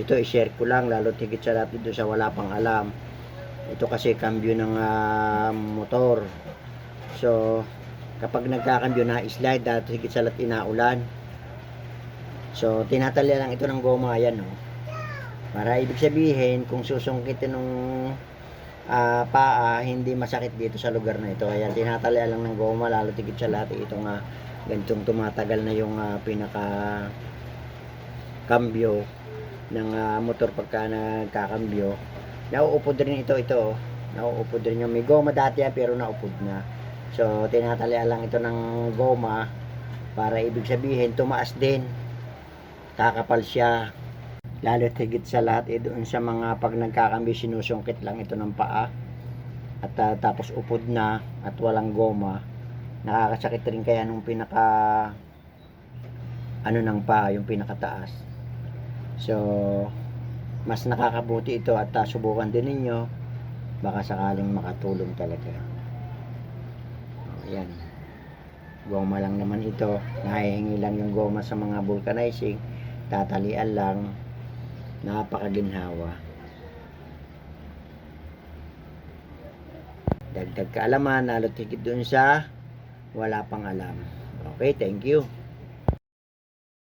ito i-share ko lang lalo tigit sa lahat dito sa wala pang alam. Ito kasi cambio ng ah, motor. So kapag nagkakambyo na slide dahil higit sa lahat inaulan. So tinatali lang ito ng goma yan no para ibig sabihin kung susungkitin ng ah, paa hindi masakit dito sa lugar na ito. Kaya tinatali lang ng goma lalo tigit sa lahat ito nga ganitong tumatagal na yung ah, pinaka cambio ng ah, motor pagka nagkakambyo. Nauupod rin ito ito oh. nauupod rin yung may goma dati yan pero naupod na. So tinatalian lang ito ng goma para ibig sabihin tumaas din. Kakapal siya. Lalo higit sa lahat eh, doon sa mga pag nagkakambyo sinusungkit lang ito ng paa. At ah, tapos upod na at walang goma. Nakakasakit rin kaya nung pinaka ano ng paa yung pinakataas so mas nakakabuti ito at ah, subukan din ninyo. Baka sakaling makatulong talaga. Oh, yan goma lang naman ito. Nahihingi lang yung goma sa mga vulcanizing. Tatalian lang. Napakaginhawa. Dagdag kaalaman lalo't higit dun sa wala pang alam. Okay thank you